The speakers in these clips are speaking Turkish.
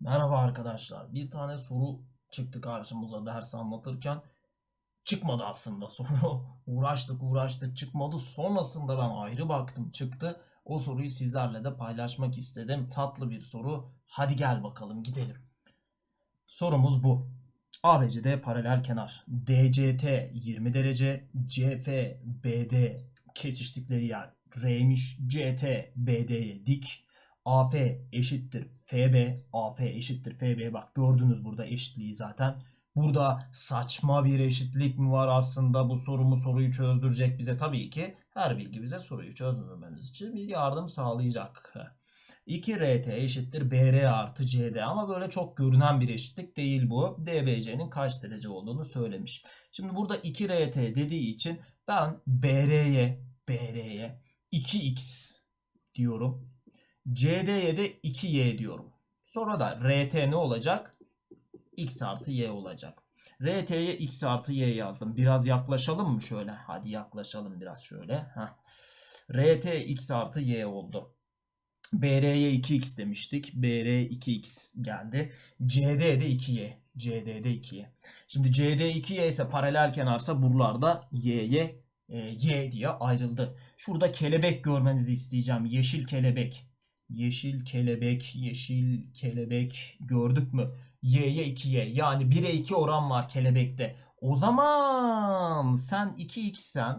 Merhaba arkadaşlar. Bir tane soru çıktı karşımıza ders anlatırken. Çıkmadı aslında soru. Uğraştık uğraştık çıkmadı. Sonrasında ben ayrı baktım çıktı. O soruyu sizlerle de paylaşmak istedim. Tatlı bir soru. Hadi gel bakalım gidelim. Sorumuz bu. ABCD paralel kenar. DCT 20 derece. CF BD kesiştikleri yer R'miş. CT BD'ye dik. AF eşittir FB. AF eşittir FB. Bak gördünüz burada eşitliği zaten. Burada saçma bir eşitlik mi var aslında bu sorumu soruyu çözdürecek bize tabii ki her bilgi bize soruyu çözmememiz için bir yardım sağlayacak. 2RT eşittir BR artı CD ama böyle çok görünen bir eşitlik değil bu. DBC'nin kaç derece olduğunu söylemiş. Şimdi burada 2RT dediği için ben BR'ye BR'ye 2x diyorum. CD'ye de 2y diyorum. Sonra da RT ne olacak? X artı y olacak. RT'ye x artı y yazdım. Biraz yaklaşalım mı şöyle? Hadi yaklaşalım biraz şöyle. Heh. RT x artı y oldu. BR'ye 2x demiştik. BR 2x geldi. CD de 2y. CD de 2y. Şimdi CD 2y ise paralel kenarsa buralarda y'ye e, y diye ayrıldı. Şurada kelebek görmenizi isteyeceğim. Yeşil kelebek. Yeşil kelebek, yeşil kelebek gördük mü? Y'ye 2Y. Yani 1'e 2 oran var kelebekte. O zaman sen 2x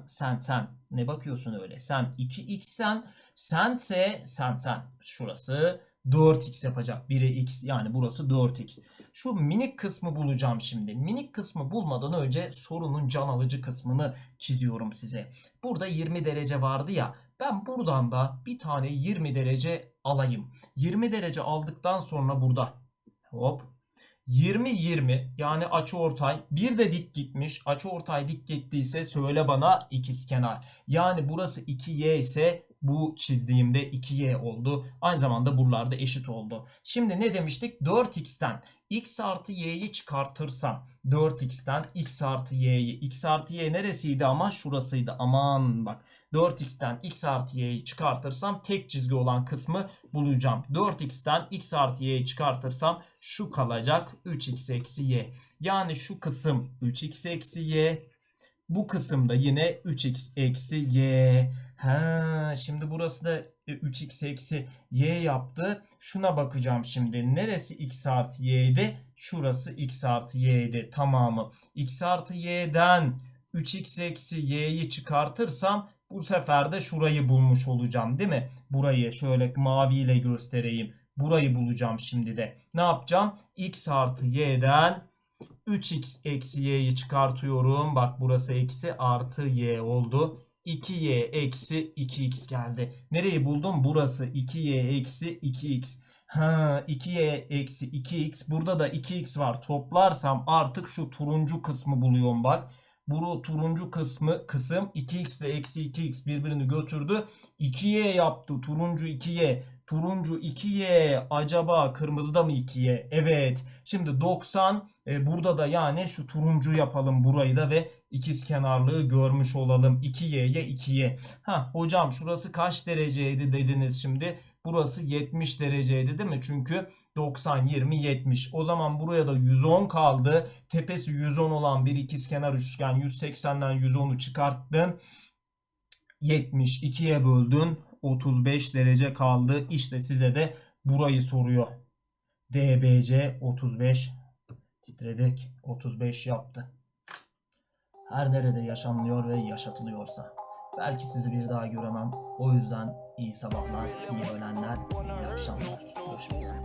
sen, sen. Ne bakıyorsun öyle? Sen 2x sen, sense sen sen. Şurası 4x yapacak. 1'e x yani burası 4x. Şu minik kısmı bulacağım şimdi. Minik kısmı bulmadan önce sorunun can alıcı kısmını çiziyorum size. Burada 20 derece vardı ya. Ben buradan da bir tane 20 derece alayım. 20 derece aldıktan sonra burada hop 20 20 yani açı ortay bir de dik gitmiş. Açı ortay dik gittiyse söyle bana ikizkenar. Yani burası 2y ise bu çizdiğimde 2y oldu. Aynı zamanda buralarda eşit oldu. Şimdi ne demiştik? 4x'ten x artı y'yi çıkartırsam 4x'ten x artı y'yi x artı y neresiydi ama şurasıydı. Aman bak 4x'ten x artı y'yi çıkartırsam tek çizgi olan kısmı bulacağım. 4x'ten x artı y'yi çıkartırsam şu kalacak 3x eksi y. Yani şu kısım 3x eksi y. Bu kısımda yine 3x eksi y. Ha, şimdi burası da 3x eksi y yaptı. Şuna bakacağım şimdi. Neresi x artı y'di? Şurası x artı y'di. Tamamı. x artı y'den 3x eksi y'yi çıkartırsam bu sefer de şurayı bulmuş olacağım değil mi? Burayı şöyle maviyle göstereyim. Burayı bulacağım şimdi de. Ne yapacağım? x artı y'den 3x eksi y'yi çıkartıyorum. Bak burası eksi artı y oldu. 2y eksi 2x geldi. Nereyi buldum? Burası 2y eksi 2x. Ha 2y eksi 2x. Burada da 2x var. Toplarsam artık şu turuncu kısmı buluyorum bak. Bu turuncu kısmı kısım 2x ile eksi 2x birbirini götürdü. 2y yaptı. Turuncu 2y. Turuncu 2y acaba kırmızıda mı 2y? Evet. Şimdi 90 e, burada da yani şu turuncu yapalım burayı da ve ikiz kenarlığı görmüş olalım. 2y'ye 2y. Ha hocam şurası kaç dereceydi dediniz şimdi. Burası 70 dereceydi değil mi? Çünkü 90 20 70. O zaman buraya da 110 kaldı. Tepesi 110 olan bir ikizkenar üçgen 180'den 110'u çıkarttın. 72'ye böldün. 35 derece kaldı. İşte size de burayı soruyor. DBC 35 titredik 35 yaptı. Her nerede yaşanılıyor ve yaşatılıyorsa. Belki sizi bir daha göremem. O yüzden iyi sabahlar, iyi öğlenler, iyi akşamlar. Görüşmek üzere.